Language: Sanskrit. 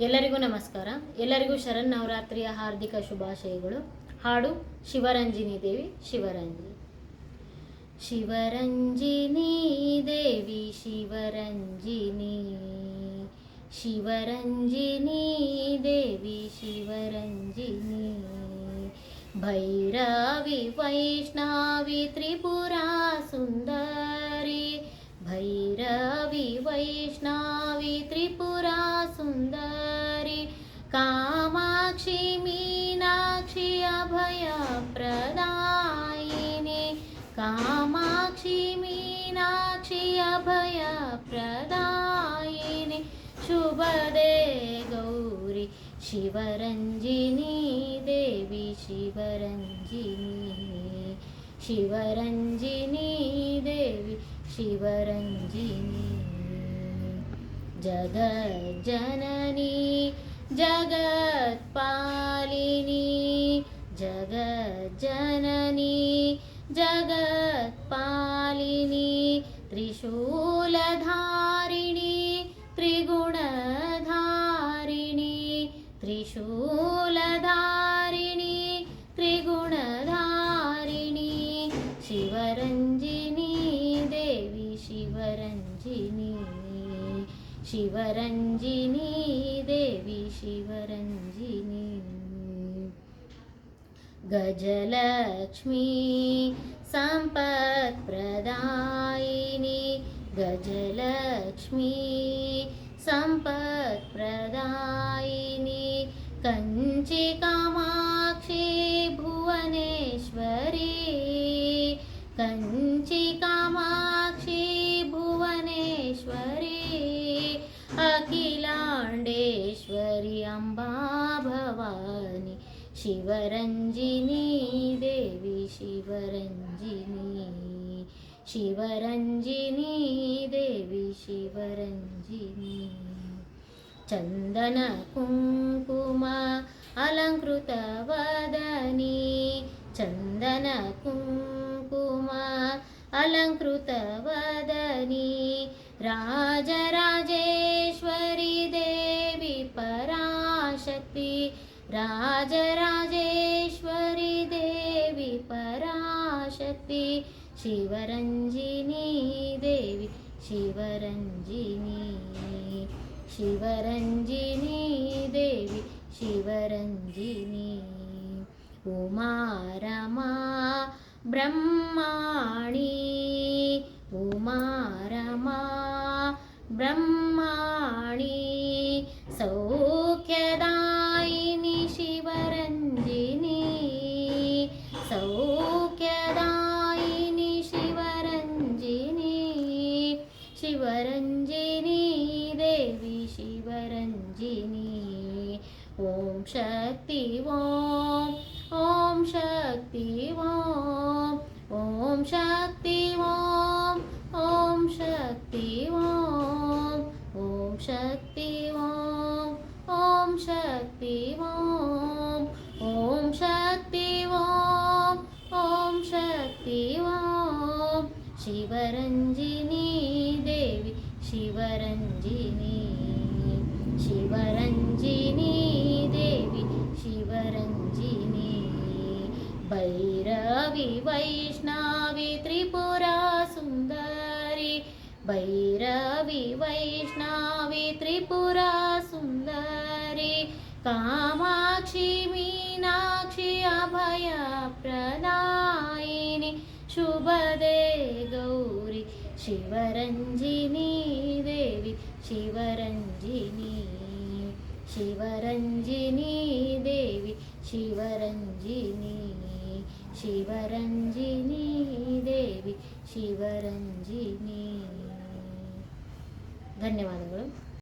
ಎಲ್ಲರಿಗೂ ನಮಸ್ಕಾರ ಎಲ್ಲರಿಗೂ ಶರಣ್ ನವರಾತ್ರಿಯ ಹಾರ್ದಿಕ ಶುಭಾಶಯಗಳು ಹಾಡು ಶಿವರಂಜಿನಿ ದೇವಿ ಶಿವರಂಜಿನಿ ಶಿವರಂಜಿನಿ ದೇವಿ ಶಿವರಂಜಿನಿ ಶಿವರಂಜಿನಿ ದೇವಿ ಶಿವರಂಜಿನಿ ಭೈರವಿ ವೈಷ್ಣವಿ ತ್ರಿಪುರಾ ಸುಂದರಿ ಭೈರವಿ ವೈಷ್ಣವಿ अभयप्रदायिने। कामाक्षि मीनाक्षि अभयप्रदायिने। शुभदे गौरि शिवरञ्जिनी देवी शिवरञ्जिनी। शिवरञ्जिनी देवी शिवरञ्जिनी। जगज्जननी जगत्पालिनी। जगज्जननी जगत्पालिनी त्रिशूलधारिणी त्रिगुणधारिणी त्रिशूलधारिणी त्रिगुणधारिणी शिवरञ्जिनी देवी शिवरञ्जिनी शिवरञ्जिनी देवी शिवरञ्जिनी। गजलक्ष्मी सम्पत्प्रदायिनी गजलक्ष्मी सम्पत्प्रदायिनी कञ्चिकामाक्षी भुवनेश्वरी। कञ्चिकामाक्षी भुवनेश्वरी। अखिलाण्डेश्वरी अम्बा भवा शिवरञ्जिनी देवी शिवरञ्जिनी। शिवरञ्जिनी देवी शिवरञ्जिनी। चन्दनकुङ्कुम अलङ्कृतवदनी चन्दनकुङ्कुम अलङ्कृतवदनी राजराजेश्वरी देवी पराशक्ति राजराजेश्वरी देवी पराशक्ति शिवरञ्जिनी देवी शिवरञ्जिनी शिवरञ्जिनी देवी शिवरञ्जिनी उमा रमा ब्रह्माणि उमा रमा ब्रह्माणि सौख्यदायिनि शिवरञ्जिनी शिवरञ्जिनी देवी शिवरञ्जिनी। ॐ शक्ति ॐ ॐ शक्ति ॐ ॐ शक्ति ॐ ॐ शक्ति ॐ ॐ शक्ति ॐ ॐ शक्ति ॐ शिवरञ्जिनी देवी शिवरञ्जिनी शिवरञ्जिनी देवी शिवरञ्जिनी। भैरवि वैष्णवी त्रिपुरा सुन्दरी। भैरवि वैष्णवी त्रिपुरा सुन्दरी। कामाक्षि मीनाक्षि ശുഭദേ ഗൗരി ശിവരഞ്ജിനി ദേവി ശിവരഞ്ജിനി ശിവരഞ്ജിനി ദേവി ശിവരഞ്ജിനി ശിവരഞ്ജിനി ദേവി ശിവരഞ്ജിനി ധന്യവാദങ്ങളും.